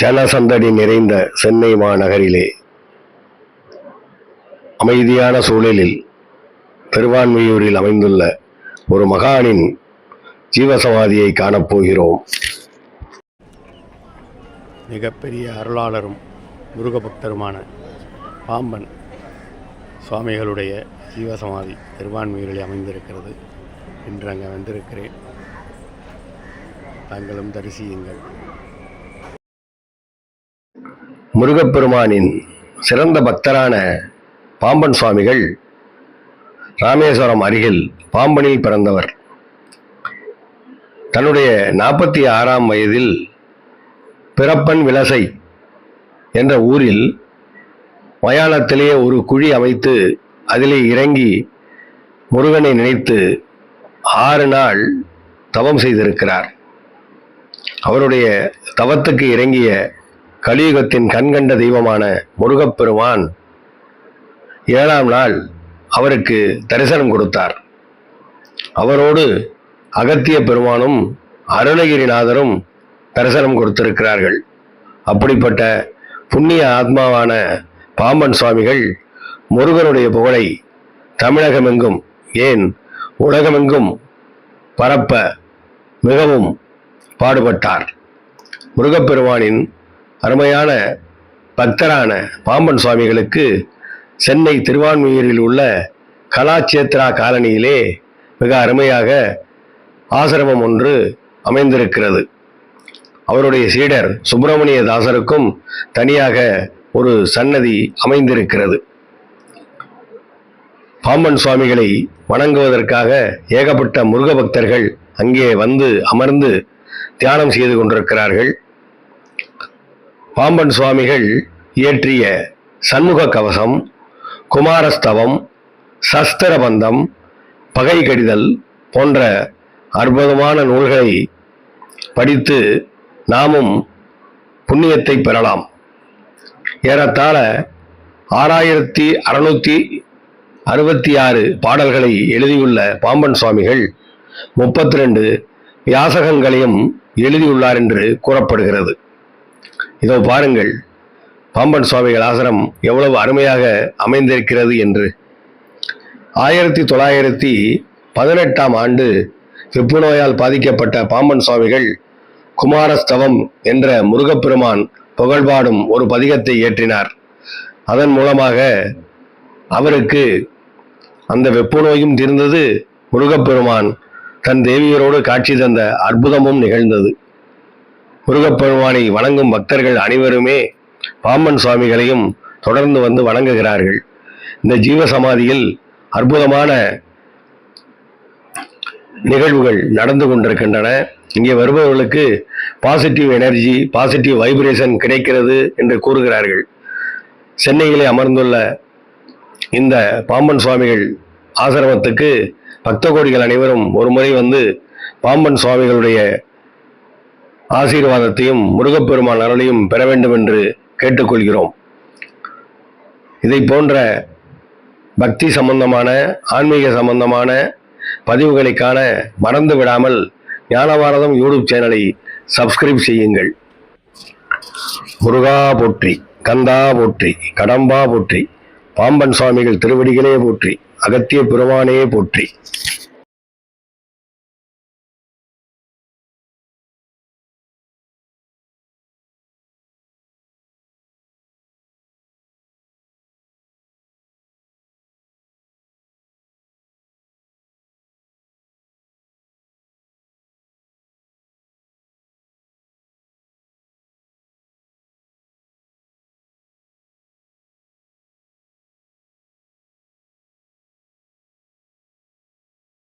ஜனசந்தடி நிறைந்த சென்னை மாநகரிலே அமைதியான சூழலில் திருவான்மையூரில் அமைந்துள்ள ஒரு மகானின் ஜீவசமாதியை காணப்போகிறோம் மிகப்பெரிய அருளாளரும் முருகபக்தருமான பாம்பன் சுவாமிகளுடைய ஜீவசமாதி திருவான்மையூரில் அமைந்திருக்கிறது இன்று அங்கே வந்திருக்கிறேன். தாங்களும் தரிசியுங்கள். முருகப்பெருமானின் சிறந்த பக்தரான பாம்பன் சுவாமிகள் ராமேஸ்வரம் அருகில் பாம்பனில் பிறந்தவர். தன்னுடைய நாற்பத்தி ஆறாம் வயதில் பிறப்பன் விலசை என்ற ஊரில் மயானத்திலேயே ஒரு குழி அமைத்து அதிலே இறங்கி முருகனை நினைத்து ஆறு நாள் தவம் செய்திருக்கிறார். அவருடைய தவத்துக்கு இறங்கிய கலியுகத்தின் கண்கண்ட தெய்வமான முருகப்பெருமான் ஏழாம் நாள் அவருக்கு தரிசனம் கொடுத்தார். அவரோடு அகத்திய பெருமானும் அருணகிரிநாதரும் தரிசனம் கொடுத்திருக்கிறார்கள். அப்படிப்பட்ட புண்ணிய ஆத்மாவான பாம்பன் சுவாமிகள் முருகனுடைய புகழை தமிழகமெங்கும் ஏன் உலகமெங்கும் பரப்ப மிகவும் பாடுபட்டார். முருகப்பெருமானின் அருமையான பக்தரான பாம்பன் சுவாமிகளுக்கு சென்னை திருவான்மியூரில் உள்ள கலாச்சேத்ரா காலனியிலே மிக அருமையாக ஆசிரமம் ஒன்று அமைந்திருக்கிறது. அவருடைய சீடர் சுப்பிரமணிய தாசருக்கும் தனியாக ஒரு சன்னதி அமைந்திருக்கிறது. பாம்பன் சுவாமிகளை வணங்குவதற்காக ஏகப்பட்ட முருக பக்தர்கள் அங்கே வந்து அமர்ந்து தியானம் செய்து கொண்டிருக்கிறார்கள். பாம்பன் சுவாமிகள் இயற்றிய சண்முக கவசம் குமாரஸ்தவம் சஸ்திரபந்தம் பகை கடிதல் போன்ற அற்புதமான நூல்களை படித்து நாமும் புண்ணியத்தை பெறலாம். ஏறத்தாழ ஆறாயிரத்தி அறுநூத்தி அறுபத்தி ஆறு பாடல்களை எழுதியுள்ள பாம்பன் சுவாமிகள் முப்பத்தி ரெண்டு யாசகங்களையும் எழுதியுள்ளார் என்று கூறப்படுகிறது. இதோ பாருங்கள் பாம்பன் சுவாமிகள் ஆசிரம் எவ்வளவு அருமையாக அமைந்திருக்கிறது என்று. ஆயிரத்தி தொள்ளாயிரத்தி பதினெட்டாம் ஆண்டு வெப்பு நோயால் பாதிக்கப்பட்ட பாம்பன் சுவாமிகள் குமாரஸ்தவம் என்ற முருகப்பெருமான் புகழ்பாடும் ஒரு பதிகத்தை இயற்றினார். அதன் மூலமாக அவருக்கு அந்த வெப்பு நோயும் தீர்ந்தது முருகப்பெருமான் தன் தேவியரோடு காட்சி தந்த அற்புதமும் நிகழ்ந்தது. முருகப்பெருமானை வணங்கும் பக்தர்கள் அனைவருமே பாம்பன் சுவாமிகளையும் தொடர்ந்து வந்து வணங்குகிறார்கள். இந்த ஜீவசமாதியில் அற்புதமான நிகழ்வுகள் நடந்து கொண்டிருக்கின்றன. இங்கே வருபவர்களுக்கு பாசிட்டிவ் எனர்ஜி பாசிட்டிவ் வைப்ரேஷன் கிடைக்கிறது என்று கூறுகிறார்கள். சென்னையிலே அமர்ந்துள்ள இந்த பாம்பன் சுவாமிகள் ஆசிரமத்துக்கு பக்த கோடிகள் அனைவரும் ஒரு முறை வந்து பாம்பன் சுவாமிகளுடைய ஆசீர்வாதத்தையும் முருகப்பெருமான் அருளையும் பெற வேண்டும் என்று கேட்டுக்கொள்கிறோம். இதை போன்ற பக்தி சம்பந்தமான ஆன்மீக சம்பந்தமான பதிவுகளை காண மறந்து விடாமல் ஞானபாரதம் யூடியூப் சேனலை சப்ஸ்கிரைப் செய்யுங்கள். முருகா போற்றி கந்தா போற்றி கடம்பா போற்றி பாம்பன் சுவாமிகள் திருவடிகளே போற்றி அகத்திய பெருமானே போற்றி.